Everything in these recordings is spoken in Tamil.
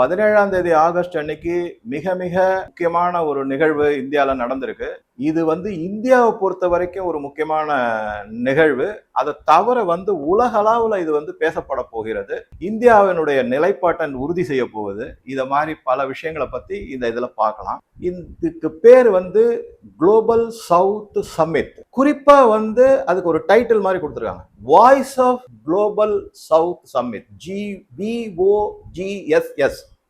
பதினேழாம் தேதி ஆகஸ்ட் அன்னைக்கு மிக மிக முக்கியமான ஒரு நிகழ்வு இந்தியாவில் நடந்திருக்கு. இது வந்து இந்தியாவை பொறுத்த வரைக்கும் ஒரு முக்கியமான நிகழ்வு. அதை தவிர வந்து உலகளவில் இது வந்து பேசப்பட போகிறது. இந்தியாவினுடைய நிலைப்பாட்டை உறுதி செய்ய போகுது. இதை மாதிரி பல விஷயங்களை பற்றி இந்த இதில் பார்க்கலாம். இதுக்கு பேர் வந்து குளோபல் சவுத் சம்மிட் குறிப்பாக வந்து அதுக்கு ஒரு டைட்டில் மாதிரி கொடுத்துருக்காங்க. Voice of global south summit G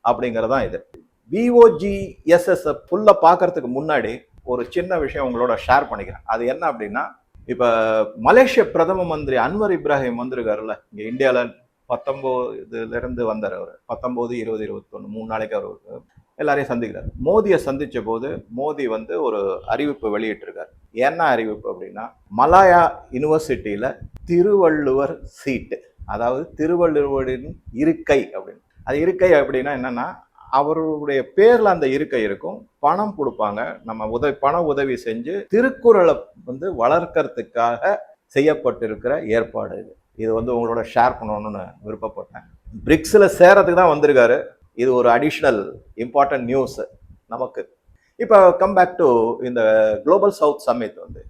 அப்படிங்கிறது அப்படிங்கறதான் இது. விஓஜிஎஸ்எஸ் ஃபுல்லாக பார்க்கறதுக்கு முன்னாடி ஒரு சின்ன விஷயம் உங்களோட ஷேர் பண்ணிக்கிறேன். அது என்ன அப்படின்னா இப்ப மலேசிய பிரதம மந்திரி அன்வர் இப்ராஹிம் வந்திருக்காருல்ல இங்க இந்தியாவில் பத்தொன்பதுல இருந்து வந்தார் அவர். பத்தொம்போது இருபது இருபத்தொன்னு மூணு நாளைக்கு அவர் எல்லாரையும் சந்திக்கிறார். மோதியை சந்திச்ச போது மோதி வந்து ஒரு அறிவிப்பு வெளியிட்டிருக்கார். என்ன அறிவிப்பு அப்படின்னா மலாயா யூனிவர்சிட்டியில திருவள்ளுவர் சீட்டு அதாவது திருவள்ளுவரின் இருக்கை அப்படின்னு. அது இருக்கை அப்படின்னா என்னன்னா அவருடைய பேர்ல அந்த இருக்கை இருக்கும். பணம் கொடுப்பாங்க. நம்ம உதவி பண உதவி செஞ்சு திருக்குறளை வந்து வளர்க்கறதுக்காக செய்யப்பட்டிருக்கிற ஏற்பாடு இது. இது வந்து உங்களோட ஷேர் பண்ணணும்னு விருப்பப்பட்டேன். பிரிக்ஸில் சேரத்துக்கு தான் வந்திருக்காரு. இது ஒரு அடிஷ்னல் இம்பார்ட்டன்ட் நியூஸ் நமக்கு. இப்போ கம் பேக் டு இந்த குளோபல் சவுத் சம்மிட் வந்து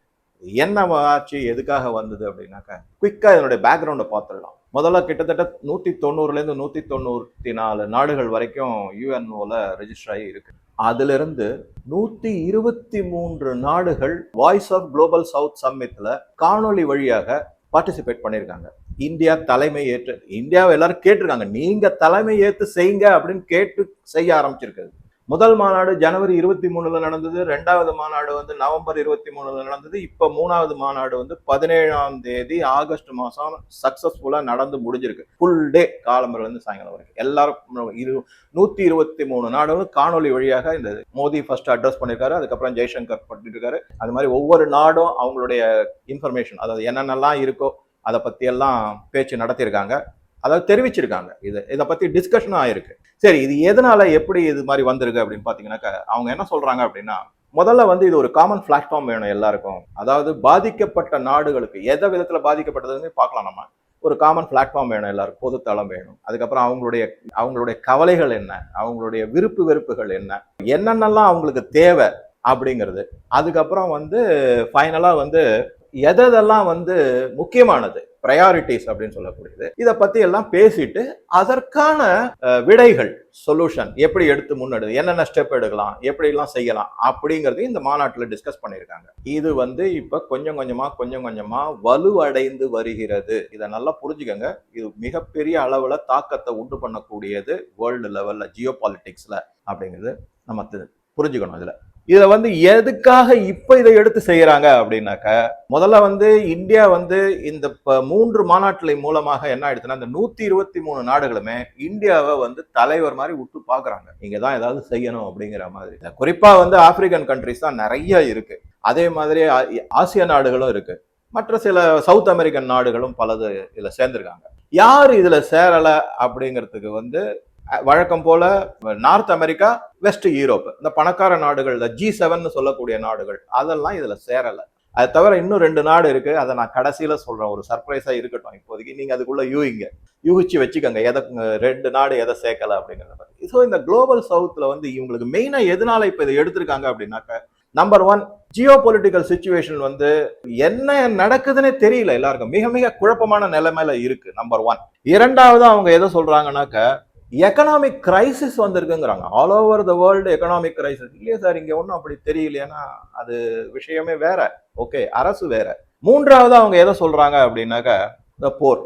என்ன ஆச்சு எதுக்காக வந்தது அப்படின்னாக்கா குயிக்காக இதனுடைய பேக்ரவுண்டை பார்த்துடலாம். முதல்ல கிட்டத்தட்ட நூற்றி தொண்ணூறுலேருந்து நூற்றி தொண்ணூற்றி நாலு நாடுகள் வரைக்கும் யூஎன்ஓவில் ரெஜிஸ்டர் ஆகி இருக்கு. அதிலிருந்து நூற்றி இருபத்தி மூன்று நாடுகள் வாய்ஸ் ஆஃப் குளோபல் சவுத் சம்மிட்ல காணொளி வழியாக பார்ட்டிசிபேட் பண்ணியிருக்காங்க. இந்தியா தலைமை ஏற்று இந்தியாவை எல்லாரும் கேட்டிருக்காங்க. நீங்கள் தலைமை ஏற்று செய்யுங்க அப்படின்னு கேட்டு செய்ய ஆரம்பிச்சிருக்குது. முதல் மாநாடு ஜனவரி இருபத்தி மூணுல நடந்தது ரெண்டாவது மாநாடு வந்து நவம்பர் இருபத்தி மூணுல நடந்தது இப்ப மூணாவது மாநாடு வந்து பதினேழாம் தேதி ஆகஸ்ட் மாசம் சக்சஸ்ஃபுல்லா நடந்து முடிஞ்சிருக்கு. ஃபுல் டே காலம்பரில் இருந்து சாயங்காலம் வரைக்கும். எல்லாரும் இரு நூத்தி இருபத்தி மூணு நாடுகளும் காணொலி வழியாக இந்த மோடி ஃபர்ஸ்ட் அட்ரஸ் பண்ணிருக்காரு அதுக்கப்புறம் ஜெய்சங்கர் பண்ணிட்டு அது மாதிரி ஒவ்வொரு நாடும் அவங்களுடைய இன்ஃபர்மேஷன் அதாவது என்னென்னலாம் இருக்கோ அதை பத்தி எல்லாம் பேச்சு நடத்தியிருக்காங்க. அதாவது தெரிவிச்சிருக்காங்க. இது இதை பற்றி டிஸ்கஷனும் ஆயிருக்கு சரி இது எதனால எப்படி இது மாதிரி வந்திருக்கு அப்படின்னு பார்த்தீங்கன்னாக்கா அவங்க என்ன சொல்றாங்க அப்படின்னா முதல்ல வந்து இது ஒரு காமன் பிளாட்ஃபார்ம் வேணும் எல்லாருக்கும். அதாவது பாதிக்கப்பட்ட நாடுகளுக்கு எந்த விதத்தில் பாதிக்கப்பட்டதுன்னு பார்க்கலாம் நம்ம. ஒரு காமன் பிளாட்ஃபார்ம் வேணும் எல்லாருக்கும் பொதுத்தளம் வேணும். அதுக்கப்புறம் அவங்களுடைய அவங்களுடைய கவலைகள் என்ன? அவங்களுடைய விருப்பு வெறுப்புகள் என்ன? என்னென்னலாம் அவங்களுக்கு தேவை அப்படிங்கிறது. அதுக்கப்புறம் வந்து ஃபைனலாக வந்து எதெல்லாம் வந்து முக்கியமானது? ப்ரையாரிட்டிஸ் அப்படின்னு சொல்லக்கூடியது. இதை பற்றி எல்லாம் பேசிட்டு அதற்கான விடைகள் சொல்யூஷன் எப்படி எடுத்து முன்னெடு என்னென்ன ஸ்டெப் எடுக்கலாம் எப்படிலாம் செய்யலாம் அப்படிங்கிறதையும் இந்த மாநாட்டில் டிஸ்கஸ் பண்ணியிருக்காங்க. இது வந்து இப்போ கொஞ்சம் கொஞ்சமாக கொஞ்சம் கொஞ்சமாக வலுவடைந்து வருகிறது. இதை நல்லா புரிஞ்சுக்கங்க. இது மிகப்பெரிய அளவில் தாக்கத்தை உண்டு பண்ணக்கூடியது வேர்ல்டு லெவலில் ஜியோ பாலிட்டிக்ஸில் அப்படிங்கிறது நம்ம புரிஞ்சுக்கணும் இதில். இதை வந்து எதுக்காக இப்போ இதை எடுத்து செய்கிறாங்க அப்படின்னாக்க முதல்ல வந்து இந்தியா வந்து இந்த இப்போ மூன்று மாநாட்டில் மூலமாக என்ன ஆயிடுச்சுன்னா இந்த நூற்றி இருபத்தி மூணு நாடுகளுமே இந்தியாவை வந்து தலைவர் மாதிரி விட்டு பார்க்குறாங்க இங்கே தான் ஏதாவது செய்யணும் அப்படிங்கிற மாதிரி. குறிப்பாக வந்து ஆப்பிரிக்கன் கண்ட்ரிஸ் தான் நிறைய இருக்குது அதே மாதிரி ஆசிய நாடுகளும் இருக்குது மற்ற சில சவுத் அமெரிக்கன் நாடுகளும் பலது இதில் சேர்ந்துருக்காங்க. யார் இதில் சேரலை அப்படிங்கிறதுக்கு வந்து வழக்கம் போல நார்த் அமெரிக்கா வெஸ்ட் யூரோப். இந்த பணக்கார நாடுகள் இந்த ஜி செவன் சொல்லக்கூடிய நாடுகள் அதெல்லாம் இதுல சேரல. அது தவிர இன்னும் ரெண்டு நாடு இருக்கு. அதை நான் கடைசியில சொல்றேன். ஒரு சர்ப்ரைஸா இருக்கட்டும் இப்போதைக்கு. நீங்க அதுக்குள்ள யூகிங்க. யூகிச்சு வச்சுக்கோங்க. எதை ரெண்டு நாடு எதை சேர்க்கல அப்படிங்கிறத ஸோ இந்த குளோபல் சவுத்ல வந்து இவங்களுக்கு மெயினா எதனால இப்ப இதை எடுத்திருக்காங்க அப்படின்னாக்க number one geopolitical situation வந்து என்ன நடக்குதுன்னே தெரியல எல்லாருக்கும். மிக மிக குழப்பமான நிலைமையில இருக்கு நம்பர் ஒன் இரண்டாவது அவங்க எதை சொல்றாங்கன்னாக்க economic crisis வந்திருக்குங்கிறாங்க. All over the world economic crisis இல்லையா சார் இங்கே ஒன்றும் அப்படி தெரியலையேன்னா அது விஷயமே வேற. ஓகே அரசு வேற. மூன்றாவது அவங்க எதை சொல்றாங்க அப்படின்னாக்க இந்த போர்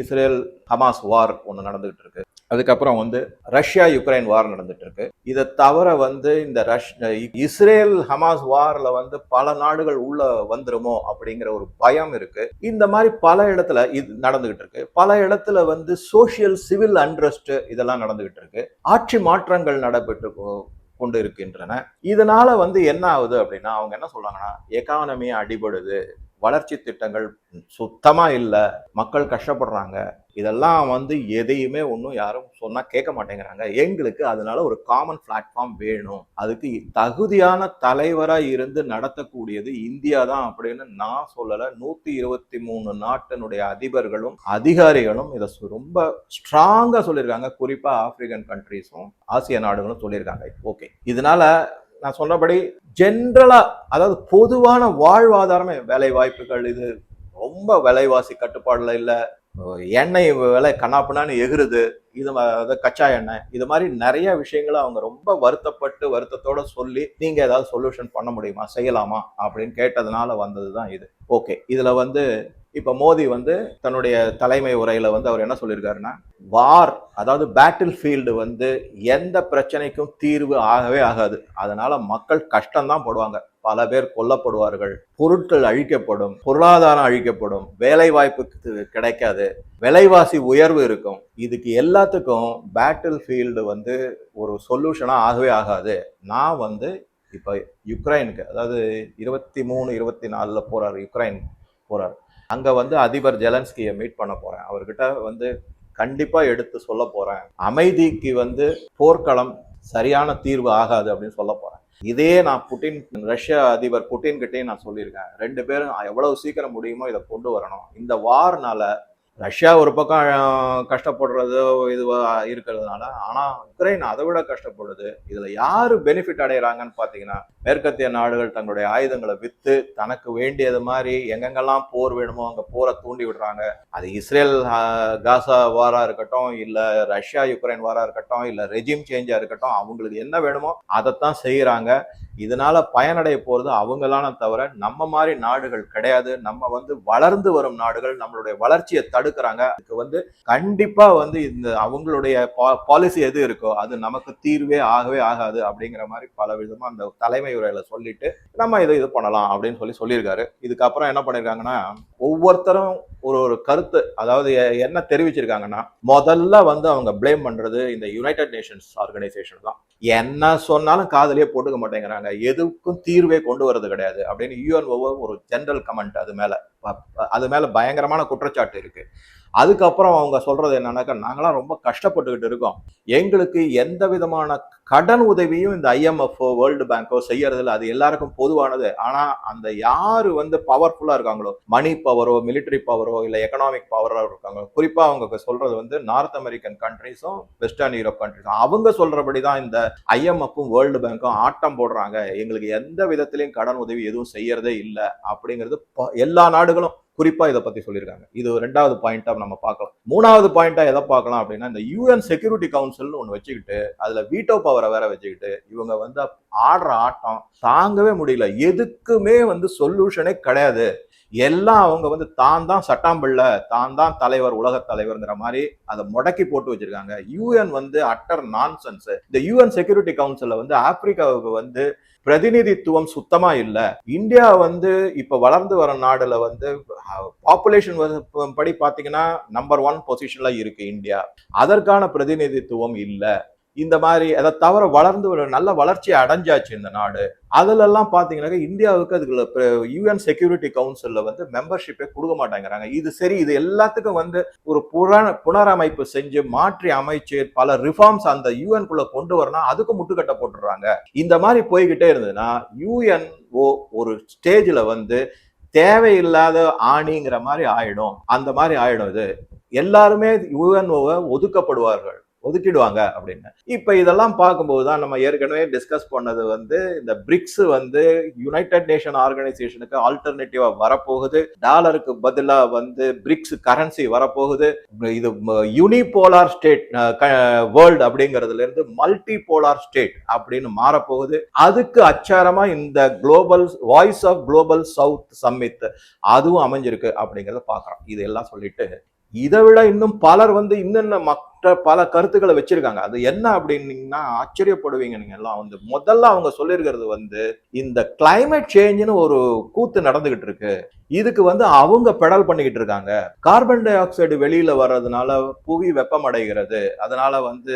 இஸ்ரேல் ஹமாஸ் வார் ஒன்று நடந்துகிட்டு இருக்கு. அதுக்கப்புறம் வந்து ரஷ்யா யுக்ரைன் வார் நடந்துட்டு இருக்கு இதை தவிர வந்து இந்த ரஷ் இஸ்ரேல் ஹமாஸ் வாரில் வந்து பல நாடுகள் உள்ள வந்துருமோ அப்படிங்கிற ஒரு பயம் இருக்கு. இந்த மாதிரி பல இடத்துல இது நடந்துகிட்டு இருக்கு பல இடத்துல வந்து சோஷியல் சிவில் அண்ட்ரஸ்ட் இதெல்லாம் நடந்துகிட்டு இருக்கு ஆட்சி மாற்றங்கள் நடைபெற்று கொ- கொண்டு இருக்கின்றன. இதனால வந்து என்ன ஆகுது அப்படின்னா அவங்க என்ன சொல்றாங்கன்னா எக்கானமி அடிபடுது. வளர்ச்சி திட்டங்கள் சுத்தமாக இல்லை மக்கள் கஷ்டப்படுறாங்க இதெல்லாம் வந்து எதையுமே ஒன்றும் யாரும் சொன்னால் கேட்க மாட்டேங்கிறாங்க. எங்களுக்கு அதனால ஒரு காமன் பிளாட்ஃபார்ம் வேணும். அதுக்கு தகுதியான தலைவராக இருந்து நடத்தக்கூடியது இந்தியா தான் அப்படின்னு நான் சொல்லலை. நூற்றி இருபத்தி மூணு நாட்டினுடைய அதிபர்களும் அதிகாரிகளும் இதை ரொம்ப ஸ்ட்ராங்காக சொல்லியிருக்காங்க. குறிப்பாக ஆப்பிரிக்கன் கண்ட்ரீஸும் ஆசிய நாடுகளும் சொல்லியிருக்காங்க. ஓகே இதனால நான் சொன்னபடி ஜென்ரலாக அதாவது பொதுவான வாழ்வாதாரமே வேலை வாய்ப்புகள் இது ரொம்ப விலைவாசி கட்டுப்பாடில் இல்லை. எண்ணெய் விலை கண்ணாப்புனான்னு எகுறுது இது அதாவது கச்சா எண்ணெய். இது மாதிரி நிறைய விஷயங்களை அவங்க ரொம்ப வருத்தப்பட்டு வருத்தத்தோட சொல்லி நீங்க ஏதாவது சொல்யூஷன் பண்ண முடியுமா? செய்யலாமா? அப்படின்னு கேட்டதுனால வந்தது தான் இது. ஓகே இதுல வந்து இப்போ மோடி வந்து தன்னுடைய தலைமை உரையில் வந்து அவர் என்ன சொல்லியிருக்காருன்னா வார் அதாவது பேட்டில் ஃபீல்டு வந்து எந்த பிரச்சனைக்கும் தீர்வு ஆகவே ஆகாது. அதனால மக்கள் கஷ்டம்தான் போடுவாங்க. பல பேர் கொல்லப்படுவார்கள். பொருட்கள் அழிக்கப்படும். பொருளாதாரம் அழிக்கப்படும். வேலை வாய்ப்பு கிடைக்காது. விலைவாசி உயர்வு இருக்கும். இதுக்கு எல்லாத்துக்கும் பேட்டில் ஃபீல்டு வந்து ஒரு சொல்யூஷனாக ஆகவே ஆகாது. நான் வந்து இப்போ யுக்ரைனுக்கு அதாவது இருபத்தி மூணு இருபத்தி நாலில் போகிறார் யுக்ரைன் போகிறார் அங்கே வந்து அதிபர் ஜெலன்ஸ்கியை மீட் பண்ண போகிறேன் அவர்கிட்ட வந்து கண்டிப்பாக எடுத்து சொல்ல போகிறேன் அமைதிக்கு வந்து போர்க்களம் சரியான தீர்வு ஆகாது அப்படின்னு சொல்ல போகிறேன் இதே நான் புட்டின் ரஷ்ய அதிபர் புட்டின்கிட்டே கிட்டேயும் நான் சொல்லியிருக்கேன். ரெண்டு பேரும் எவ்வளவு சீக்கிரம் முடியுமோ இதை கொண்டு வரணும். இந்த வார்னால ரஷ்யா ஒரு பக்கம் கஷ்டப்படுறது இதுவாக இருக்கிறதுனால ஆனால் உக்ரைன் அதை விட கஷ்டப்படுது. இதில் யார் பெனிஃபிட் அடைகிறாங்கன்னு பார்த்தீங்கன்னா மேற்கத்திய நாடுகள் தங்களுடைய ஆயுதங்களை விற்று தனக்கு வேண்டியது மாதிரி எங்கெங்கெல்லாம் போர் வேணுமோ அங்கே போரை தூண்டி விடுறாங்க. அது இஸ்ரேல் காசா வாராக இருக்கட்டும் இல்லை ரஷ்யா யுக்ரைன் வாராக இருக்கட்டும் இல்லை ரெஜிம் சேஞ்சாக இருக்கட்டும் அவங்களுக்கு என்ன வேணுமோ அதைத்தான் செய்கிறாங்க இதனால பயனடைய போறது அவங்களான தவிர நம்ம மாதிரி நாடுகள் கிடையாது. நம்ம வந்து வளர்ந்து வரும் நாடுகள் நம்மளுடைய வளர்ச்சியை தடுக்கிறாங்க. அதுக்கு வந்து கண்டிப்பா வந்து இந்த அவங்களுடைய பாலிசி எது இருக்கோ அது நமக்கு தீர்வே ஆகவே ஆகாது அப்படிங்கிற மாதிரி பல விதமா அந்த தலைமை உரையில சொல்லிட்டு நம்ம இதை இது பண்ணலாம் அப்படின்னு சொல்லி சொல்லியிருக்காரு. இதுக்கப்புறம் என்ன பண்ணிருக்காங்கன்னா ஒவ்வொருத்தரும் ஒரு ஒரு கருத்து அதாவது என்ன தெரிவிச்சிருக்காங்கன்னா முதல்ல வந்து அவங்க ப்ளேம் பண்றது இந்த யுனைடெட் நேஷன்ஸ் ஆர்கனைசேஷன் தான். என்ன சொன்னாலும் காதலியே போட்டுக்க மாட்டேங்கிறாங்க. எதுக்கும் தீர்வே கொண்டு வரது கிடையாது அப்படின்னு யூஎன்ஓ ஒரு ஜென்ரல் கமெண்ட் அது மேல. அது மேல பயங்கரமான குற்றச்சாட்டு இருக்கு. அதுக்கப்புறம் அவங்க சொல்றது என்னன்னாக்கா நாங்களாம் ரொம்ப கஷ்டப்பட்டுக்கிட்டு இருக்கோம். எங்களுக்கு எந்த விதமான கடன் உதவியும் இந்த ஐஎம்எஃப்ஓ வேர்ல்டு பேங்கோ செய்யறதில்ல. அது எல்லாருக்கும் பொதுவானது. ஆனா அந்த யாரு வந்து பவர்ஃபுல்லா இருக்காங்களோ மணி பவரோ மிலிட்டரி பவரோ இல்ல எக்கனாமிக் பவரோ இருக்காங்களோ குறிப்பா அவங்க சொல்றது வந்து நார்த் அமெரிக்கன் கண்ட்ரிஸும் வெஸ்டர்ன் யூரோப் கண்ட்ரிஸும் அவங்க சொல்றபடிதான் இந்த ஐஎம்எஃப்பும் வேர்ல்டு பேங்க்கும் ஆட்டம் போடுறாங்க. எங்களுக்கு எந்த விதத்திலையும் கடன் உதவி எதுவும் செய்யறதே இல்லை அப்படிங்கிறது ப- எல்லா நாடுகளும். குறிப்பாக இதை பற்றி சொல்லியிருக்காங்க. இது ரெண்டாவது பாயிண்ட்டாக நம்ம பார்க்கலாம். மூணாவது பாயிண்ட்டாக எதை பார்க்கலாம் அப்படின்னா இந்த யூஎன் செக்யூரிட்டி கவுன்சில்னு ஒன்று வச்சுக்கிட்டு அதில் வீட்டோ பவரை வேற வச்சுக்கிட்டு இவங்க வந்து ஆடுற ஆட்டம் தாங்கவே முடியல. எதுக்குமே வந்து சொல்யூஷனே கிடையாது. எல்லாம் அவங்க வந்து தான் தான் சட்டாம்பிள்ள தான் தான் தலைவர் உலக தலைவர்ங்கிற மாதிரி அதை முடக்கி போட்டு வச்சிருக்காங்க. யூஎன் வந்து அட்டர் நான்சென்ஸ் இந்த யூஎன் செக்யூரிட்டி கவுன்சிலில் வந்து ஆப்பிரிக்காவுக்கு வந்து பிரதிநிதித்துவம் சுத்தமா இல்ல. இந்தியா வந்து இப்ப வளர்ந்து வர நாடுல வந்து பாப்புலேஷன் படி பாத்தீங்கன்னா நம்பர் ஒன் பொசிஷன்ல இருக்கு இந்தியா. அதற்கான பிரதிநிதித்துவம் இல்லை. இந்த மாதிரி அதை தவிர வளர்ந்து ஒரு நல்ல வளர்ச்சியை அடைஞ்சாச்சு இந்த நாடு. அதுல எல்லாம் இந்தியாவுக்கு அதுக்குள்ள யூஎன் செக்யூரிட்டி கவுன்சிலில் வந்து மெம்பர்ஷிப்பே கொடுக்க மாட்டேங்கிறாங்க. இது சரி இது எல்லாத்துக்கும் வந்து ஒரு புற புனரமைப்பு செஞ்சு மாற்றி அமைச்சு பல ரிஃபார்ம்ஸ் அந்த யூஎன்குள்ளே கொண்டு வரணும் அதுக்கு முட்டுக்கட்டை போட்டுடுறாங்க. இந்த மாதிரி போய்கிட்டே இருந்ததுன்னா யூஎன்ஓ ஒரு ஸ்டேஜில் வந்து தேவையில்லாத ஆணிங்கிற மாதிரி ஆயிடும். அந்த மாதிரி ஆயிடும் இது. எல்லாருமே யூஎன்ஓவை ஒதுக்கப்படுவார்கள். ஒதுக்கிடுவாங்க அப்படின்னு. இப்போ இதெல்லாம் பார்க்கும்போது தான் நம்ம ஏற்கனவே டிஸ்கஸ் பண்ணது வந்து இந்த பிரிக்ஸ் வந்து யுனைடெட் நேஷன் ஆர்கனைசேஷனுக்கு ஆல்டர்னேட்டிவா வரப்போகுது. டாலருக்கு பதிலாக வந்து பிரிக்ஸ் கரன்சி வரப்போகுது. இது யூனிபோலார் ஸ்டேட் வேர்ல்டு அப்படிங்கிறதுல இருந்து மல்டி போலார் ஸ்டேட் அப்படின்னு மாறப்போகுது. அதுக்கு அச்சாரமா இந்த global voice of global south summit அதுவும் அமைஞ்சிருக்கு அப்படிங்கிறத பார்க்குறோம். இதெல்லாம் சொல்லிட்டு இதை விட இன்னும் பலர் வந்து இன்னென்ன மக் பல கருத்துக்களை வச்சிருக்காங்க. அது என்ன அப்படின்னீங்கன்னா ஆச்சரியப்படுவீங்க நீங்க எல்லாம். வந்து முதல்ல அவங்க சொல்லியிருக்கிறது வந்து இந்த கிளைமேட் சேஞ்சுன்னு ஒரு கூத்து நடந்துகிட்டு இருக்கு. இதுக்கு வந்து அவங்க பெடல் பண்ணிக்கிட்டு இருக்காங்க. கார்பன் டை ஆக்சைடு வெளியில வர்றதுனால புவி வெப்பமடைகிறது. அதனால வந்து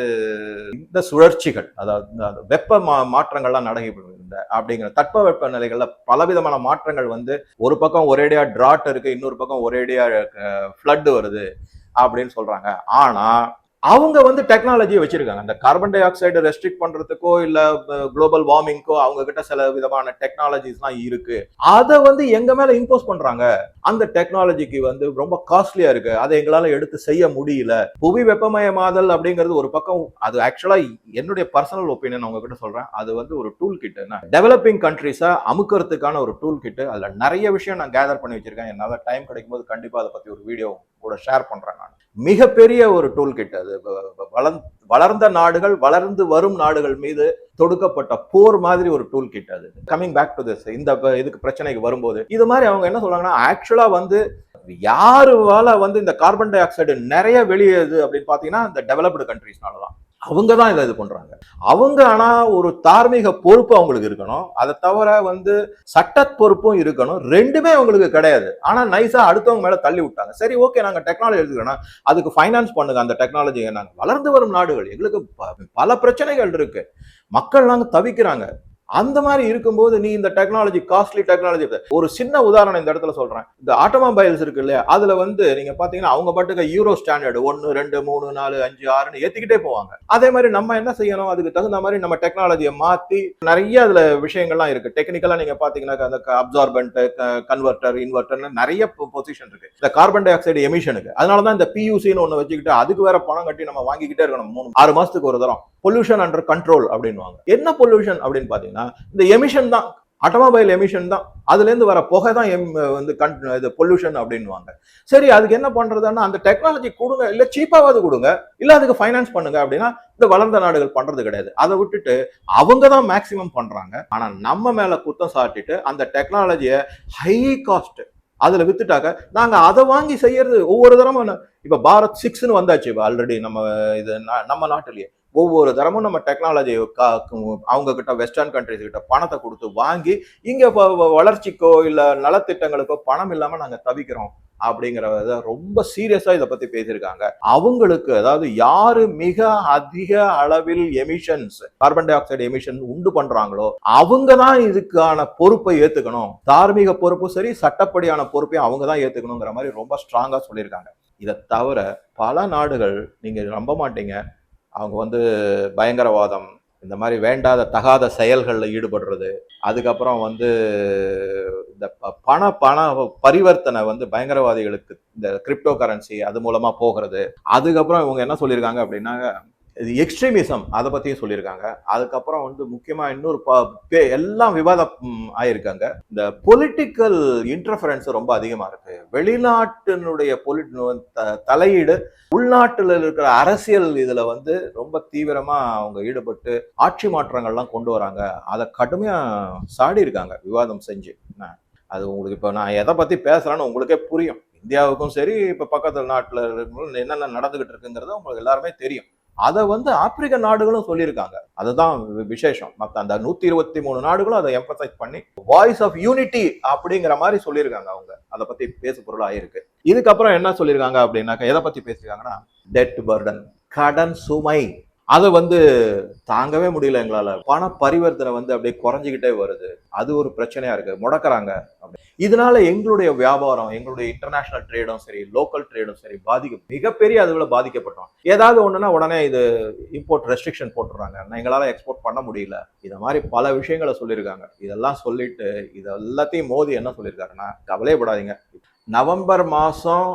இந்த சுழற்சிகள் அதாவது இந்த வெப்ப மா மாற்றங்கள்லாம் நடைபெறுகிறது அப்படிங்கிற தட்பவெப்ப நிலைகள்ல பலவிதமான மாற்றங்கள் வந்து ஒரு பக்கம் ஒரேடியா டிராட் இருக்கு இன்னொரு பக்கம் ஒரேடியா ஃப்ளட் வருது அப்படின்னு சொல்றாங்க. ஆனா அவங்க வந்து டெக்னாலஜியை வச்சிருக்காங்க. அந்த கார்பன் டை ஆக்சைடு ரெஸ்ட்ரிக்ட் பண்றதுக்கோ இல்ல குளோபல் வார்மிங்க்கோ அவங்க கிட்ட சில விதமான டெக்னாலஜிஸ்லாம் இருக்கு. அதை வந்து எங்க மேல இம்போஸ் பண்றாங்க? அந்த டெக்னாலஜிக்கு வந்து ரொம்ப காஸ்ட்லியா இருக்கு. அதை எங்களால எடுத்து செய்ய முடியல. புவி வெப்பமயமாதல் அப்படிங்கிறது ஒரு பக்கம் அது ஆக்சுவலா என்னுடைய பர்சனல் ஒப்பீனியன் அவங்க கிட்ட சொல்றேன். அது வந்து ஒரு டூல் கிட் டெவலப்பிங் கண்ட்ரிஸை அமுக்கிறதுக்கான ஒரு டூல் கிட் அதுல நிறைய விஷயம் நான் கேதர் பண்ணி வச்சிருக்கேன். என்னால டைம் கிடைக்கும் போது கண்டிப்பா அதை பத்தி ஒரு வீடியோ கூட ஷேர் பண்றேன். மிகப்பெரிய ஒரு டூல் கிட் அது வ- வளர்ந்த நாடுகள் வளர்ந்து வரும் நாடுகள் மீது தொடுக்கப்பட்ட போர் மாதிரி ஒரு டூல் கிட் அது. கம்மிங் பேக் டு திஸ் இந்த இதுக்கு பிரச்சனைக்கு வரும்போது. இது மாதிரி அவங்க என்ன சொல்றாங்கன்னா ஆக்சுவலா வந்து யாருவால வந்து இந்த கார்பன் டை ஆக்சைடு நிறைய வெளியேது அப்படின்னு பாத்தீங்கன்னா இந்த டெவலப்டு கண்ட்ரிஸ்னால தான் அவங்க தான் இதை இது பண்றாங்க. அவங்க ஆனா ஒரு தார்மீக பொறுப்பு அவங்களுக்கு இருக்கணும். அதை தவிர வந்து சட்ட பொறுப்பும் இருக்கணும். ரெண்டுமே அவங்களுக்கு கிடையாது. ஆனா நைஸா அடுத்தவங்க மேல தள்ளி விட்டாங்க. சரி ஓகே நாங்க டெக்னாலஜி எடுத்துக்கிறோம் அதுக்கு ஃபைனான்ஸ் பண்ணுங்க. அந்த டெக்னாலஜி நாங்கள் வளர்ந்து வரும் நாடுகள். எங்களுக்கு ப- பல பிரச்சனைகள் இருக்கு. மக்கள் நாங்க தவிக்கிறாங்க. அந்த மாதிரி இருக்கும்போது நீ இந்த டெக்னாலஜி காஸ்ட்லி டெக்னாலஜி ஒரு சின்ன உதாரணம் இந்த இடத்துல சொல்றேன். இந்த ஆட்டோமொபைல்ஸ் இருக்கு இல்லையா? அதுல வந்து நீங்க பாத்தீங்கன்னா அவங்க பாட்டுக்கு யூரோ ஸ்டாண்டர்டு ஒன்னு ரெண்டு மூணு நாலு அஞ்சு ஆறுன்னு ஏத்திக்கிட்டே போவாங்க. அதே மாதிரி நம்ம என்ன செய்யணும்? அதுக்கு தகுந்த மாதிரி நம்ம டெக்னாலஜியை மாத்தி நிறைய அதுல விஷயங்கள்லாம் இருக்கு. டெக்னிக்கலா நீங்க பாத்தீங்கன்னா அந்த அப்சார்பன்ட் கன்வெர்டர் இன்வெர்டர்னு நிறைய பொசிஷன் இருக்கு. இந்த கார்பன் டை ஆக்சைடு எமிஷனுக்கு அதனாலதான் இந்த பியூசின்னு ஒன்னு வச்சுக்கிட்டு அதுக்கு வேற பணம் கட்டி நம்ம வாங்கிக்கிட்டே இருக்கணும். மூணு ஆறு மாசத்துக்கு ஒரு தரம். பொல்யூஷன் அண்டர் கண்ட்ரோல் அப்படின்னுவாங்க. என்ன பொல்யூஷன் அப்படின்னு பார்த்தீங்கன்னா இந்த எமிஷன் தான் ஆட்டோமொபைல் எமிஷன் தான் அதுலேருந்து வர புகை தான் எம் வந்து கண் இது பொல்யூஷன் அப்படின்னுவாங்க. சரி அதுக்கு என்ன பண்ணுறதுன்னா அந்த டெக்னாலஜி கொடுங்க இல்லை சீப்பாவது கொடுங்க இல்லை அதுக்கு ஃபைனான்ஸ் பண்ணுங்க அப்படின்னா இந்த வளர்ந்த நாடுகள் பண்ணுறது கிடையாது. அதை விட்டுட்டு அவங்க தான் மேக்சிமம் பண்ணுறாங்க ஆனால் நம்ம மேலே குத்தம் சாட்டிட்டு அந்த டெக்னாலஜியை ஹை காஸ்ட் அதில் வித்துட்டாக்க நாங்கள் அதை வாங்கி செய்யறது ஒவ்வொரு தரமும் இப்போ பாரத் சிக்ஸ்னு வந்தாச்சு இப்போ ஆல்ரெடி நம்ம இது நம்ம நாட்டிலேயே. ஒவ்வொரு தரமும் நம்ம டெக்னாலஜி அவங்க கிட்ட வெஸ்டர்ன் கண்ட்ரிஸ் கிட்ட பணத்தை கொடுத்து வாங்கி இங்க வளர்ச்சிக்கோ இல்ல நலத்திட்டங்களுக்கோ பணம் இல்லாம நாங்க தவிக்கிறோம் அப்படிங்கிறத ரொம்ப சீரியஸா இதை பத்தி பேசியிருக்காங்க. அவங்களுக்கு அதாவது யாரு மிக அதிக அளவில் emissions carbon dioxide emission உண்டு பண்றாங்களோ அவங்க தான் இதுக்கான பொறுப்பை ஏத்துக்கணும். தார்மீக பொறுப்பும் சரி சட்டப்படியான பொறுப்பையும் அவங்க தான் ஏத்துக்கணுங்கிற மாதிரி ரொம்ப ஸ்ட்ராங்கா சொல்லியிருக்காங்க. இதை தவிர பல நாடுகள் நீங்க நம்ப மாட்டீங்க அவங்க வந்து பயங்கரவாதம் இந்த மாதிரி வேண்டாத தகாத செயல்களில் ஈடுபடுறது அதுக்கப்புறம் வந்து இந்த ப- பண பண பரிவர்த்தனை வந்து பயங்கரவாதிகளுக்கு இந்த கிரிப்டோ கரன்சி அது மூலமாக போகிறது. அதுக்கப்புறம் இவங்க என்ன சொல்லியிருக்காங்க அப்படின்னா இது எக்ஸ்ட்ரீமிசம் அதை பற்றியும் சொல்லியிருக்காங்க. அதுக்கப்புறம் வந்து முக்கியமாக இன்னொரு ப- பே- எல்லாம் விவாதம் ஆயிருக்காங்க. இந்த பொலிட்டிக்கல் இன்டர்ஃபரன்ஸ் ரொம்ப அதிகமாக இருக்கு. வெளிநாட்டினுடைய பொலி த- தலையீடு உள்நாட்டில் இருக்கிற அரசியல் இதில் வந்து ரொம்ப தீவிரமாக அவங்க ஈடுபட்டு ஆட்சி மாற்றங்கள்லாம் கொண்டு வராங்க. அதை கடுமையாக சாடி இருக்காங்க விவாதம் செஞ்சு. அது உங்களுக்கு இப்போ நான் எதை பற்றி பேசுறேன்னு உங்களுக்கே புரியும். இந்தியாவுக்கும் சரி இப்போ பக்கத்தில் நாட்டில் இருக்கிறவங்களும் என்னென்ன நடந்துகிட்டு இருக்குங்கிறது உங்களுக்கு எல்லாருமே தெரியும். அதை வந்து ஆப்பிரிக்க நாடுகளும் சொல்லியிருக்காங்க. அதுதான் வி- விசேஷம். மற்ற அந்த நூத்தி இருபத்தி மூணு நாடுகளும் அதை எம்பசைஸ் பண்ணி வாய்ஸ் ஆஃப் யூனிட்டி அப்படிங்கிற மாதிரி சொல்லியிருக்காங்க அவங்க. அதை பத்தி பேசு பொருள் ஆயிருக்கு இதுக்கப்புறம் என்ன சொல்லியிருக்காங்க அப்படின்னாக்கா எதை பத்தி பேசியிருக்காங்கன்னா டெட் பர்டன் கடன் சுமை. அதை வந்து தாங்கவே முடியல எங்களால். பண பரிவர்த்தனை வந்து அப்படியே குறைஞ்சிக்கிட்டே வருது. அது ஒரு பிரச்சனையா இருக்கு. முடக்கிறாங்க அப்படி. இதனால எங்களுடைய வியாபாரம் எங்களுடைய இன்டர்நேஷனல் ட்ரேடும் சரி லோக்கல் ட்ரேடும் சரி பாதிக்க மிகப்பெரிய அதுல பாதிக்கப்பட்டோம். ஏதாவது ஒன்றுனா உடனே இது இம்போர்ட் ரெஸ்ட்ரிக்ஷன் போட்டுறாங்க. எங்களால் எக்ஸ்போர்ட் பண்ண முடியல. இதை மாதிரி பல விஷயங்களை சொல்லியிருக்காங்க. இதெல்லாம் சொல்லிட்டு இது எல்லாத்தையும் மோதி என்ன சொல்லியிருக்காருன்னா கவலையப்படாதீங்க நவம்பர் மாதம்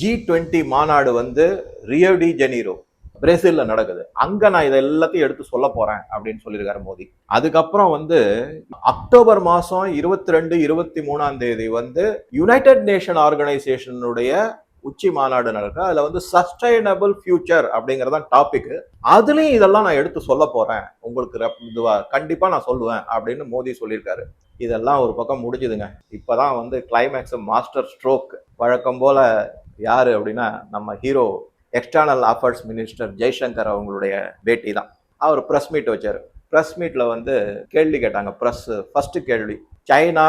ஜி டுவெண்ட்டி மாநாடு வந்து ரியோ டி ஜெனீரோ பிரேசில்ல நடக்குது. அங்க நான் இதை எல்லாத்தையும் எடுத்து சொல்ல போறேன் அப்படின்னு சொல்லியிருக்காரு மோடி அதுக்கப்புறம் வந்து அக்டோபர் மாசம் இருபத்தி ரெண்டு இருபத்தி மூணாம் தேதி வந்து யுனைடெட் நேஷன் ஆர்கனைசேஷனுடைய உச்சி மாநாடு நடக்கு அதுல வந்து சஸ்டைனபிள் ஃபியூச்சர் அப்படிங்கறதான் டாபிக் அதுலயும் இதெல்லாம் நான் எடுத்து சொல்ல போறேன். உங்களுக்கு rep- இதுவா கண்டிப்பா நான் சொல்லுவேன் அப்படின்னு மோடி சொல்லியிருக்காரு. இதெல்லாம் ஒரு பக்கம் முடிஞ்சுதுங்க. இப்பதான் வந்து கிளைமேக்ஸ் மாஸ்டர் ஸ்ட்ரோக் வழக்கம் போல யாரு அப்படின்னா நம்ம hero external affairs minister Jaishankar அவங்களுடைய பேட்டி தான் அவர் ப்ரெஸ் மீட் வச்சார். ப்ரெஸ் மீட்டில் வந்து கேள்வி கேட்டாங்க. ப்ரெஸ் ஃபர்ஸ்ட் கேள்வி. சைனா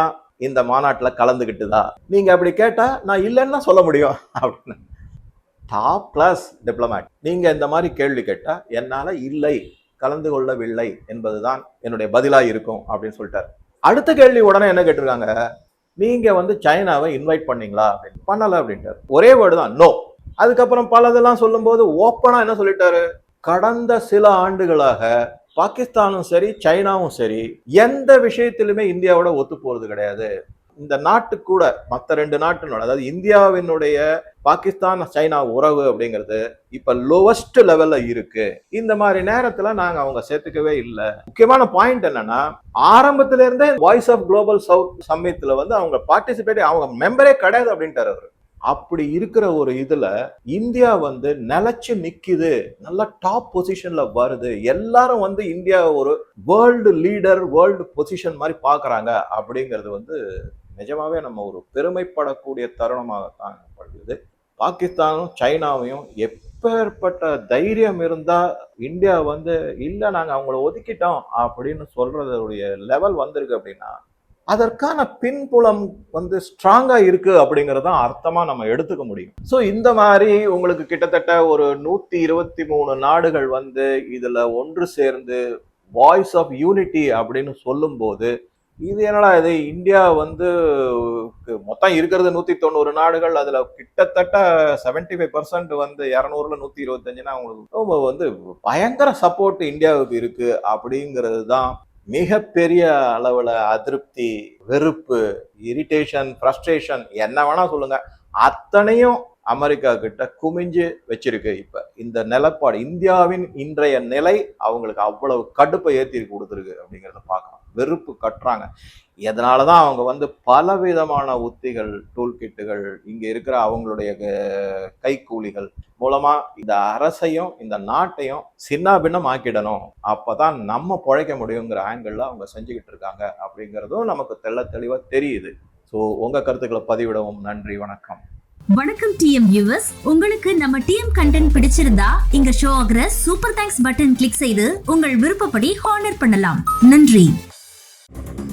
இந்த மாநாட்டில் கலந்துக்கிட்டுதா நீங்கள் அப்படி கேட்டால் நான் இல்லைன்னு சொல்ல முடியும். அப்படின்னு. டாப் கிளாஸ் டிப்ளமேட் நீங்கள் இந்த மாதிரி கேள்வி கேட்டால் என்னால் இல்லை கலந்து கொள்ளவில்லை என்பதுதான் என்னுடைய பதிலாக இருக்கும் அப்படின்னு சொல்லிட்டார். அடுத்த கேள்வி உடனே என்ன கேட்டிருக்காங்க? நீங்கள் வந்து சைனாவை இன்வைட் பண்ணீங்களா? அப்படின்னு. பண்ணலை அப்படின்ட்டார். ஒரே வேர்டு தான் நோ அதுக்கப்புறம் பலதெல்லாம் சொல்லும்போது ஓப்பனாக என்ன சொல்லிட்டாரு? கடந்த சில ஆண்டுகளாக பாகிஸ்தானும் சரி சைனாவும் சரி எந்த விஷயத்திலுமே இந்தியாவோட ஒத்து போறது கிடையாது. இந்த நாட்டு கூட மற்ற ரெண்டு நாட்டினோட அதாவது இந்தியாவினுடைய பாகிஸ்தான் சைனா உறவு அப்படிங்கிறது இப்ப லோவஸ்ட் லெவல்ல இருக்கு. இந்த மாதிரி நேரத்துல நாங்க அவங்க சேர்த்துக்கவே இல்லை. முக்கியமான பாயிண்ட் என்னன்னா ஆரம்பத்துல இருந்தே வாய்ஸ் ஆஃப் குளோபல் சவுத் சம்மிட்ல வந்து அவங்க பார்ட்டிசிபேட் அவங்க மெம்பரே கிடையாது அப்படின்ட்டாரு அவர். அப்படி இருக்கிற ஒரு இதுல இந்தியா வந்து நிலைச்சு நிக்குது. நல்லா டாப் பொசிஷன்ல வருது. எல்லாரும் வந்து இந்தியா ஒரு வேர்ல்டு லீடர் வேர்ல்டு பொசிஷன் மாதிரி பாக்குறாங்க அப்படிங்கிறது வந்து நிஜமாவே நம்ம ஒரு பெருமைப்படக்கூடிய தருணமாகத்தான் படுது. பாகிஸ்தானும் சைனாவையும் எப்பேற்பட்ட தைரியம் இருந்தா இந்தியா வந்து இல்லை நாங்கள் அவங்கள ஒதுக்கிட்டோம் அப்படின்னு சொல்றதுடைய லெவல் வந்திருக்கு அப்படின்னா அதற்கான பின்புலம் வந்து ஸ்ட்ராங்காக இருக்குது அப்படிங்கிறது தான் அர்த்தமாக நம்ம எடுத்துக்க முடியும். ஸோ இந்த மாதிரி உங்களுக்கு கிட்டத்தட்ட ஒரு நூற்றி இருபத்தி மூணு நாடுகள் வந்து இதில் ஒன்று சேர்ந்து வாய்ஸ் ஆஃப் யூனிட்டி அப்படின்னு சொல்லும்போது இது என்னடா இது? இந்தியா வந்து மொத்தம் இருக்கிறது நூற்றி தொண்ணூறு நாடுகள். அதில் கிட்டத்தட்ட செவன்டி ஃபைவ் பர்சன்ட் வந்து இரநூறுல நூற்றி இருபத்தஞ்சுனா அவங்களுக்கு வந்து பயங்கர சப்போர்ட் இந்தியாவுக்கு இருக்குது அப்படிங்கிறது தான் மிகப்பெரிய அளவில் அதிருப்தி வெறுப்பு இரிட்டேஷன் ஃப்ரஸ்ட்ரேஷன் என்ன வேணால் சொல்லுங்கள் அத்தனையும் அமெரிக்கா கிட்ட குமிஞ்சு வச்சிருக்கு இப்போ. இந்த நிலப்பாடு இந்தியாவின் இன்றைய நிலை அவங்களுக்கு அவ்வளவு கடுப்பை ஏற்றி கொடுத்துருக்கு அப்படிங்கிறத பார்க்கலாம். வெறுப்பு கட்டுறாங்க. இதனாலதான் அவங்க வந்து பலவிதமான உத்திகள் டூல் கிட்டுகள் இங்கே இருக்கிற அவங்களுடைய கைக்கூலிகள் மூலமா இந்த அரசையும் இந்த நாட்டையும் சின்ன பின்னம் ஆக்கிடணும். அப்பதான் நம்ம பிழைக்க முடியுங்கிற ஆங்கிளில் அவங்க செஞ்சுக்கிட்டு இருக்காங்க அப்படிங்கிறதும் நமக்கு தெள்ள தெளிவாக தெரியுது. ஸோ உங்கள் கருத்துக்களை பதிவிடவும் நன்றி வணக்கம். வணக்கம் டிஎம் வியூவர்ஸ் உங்களுக்கு நம்ம டிஎம் கண்டென்ட் பிடிச்சிருந்தா இங்க ஷோ ஆகிற சூப்பர் தேங்க்ஸ் பட்டன் கிளிக் செய்து உங்கள் விருப்பப்படி ஹானர் பண்ணலாம். நன்றி. You.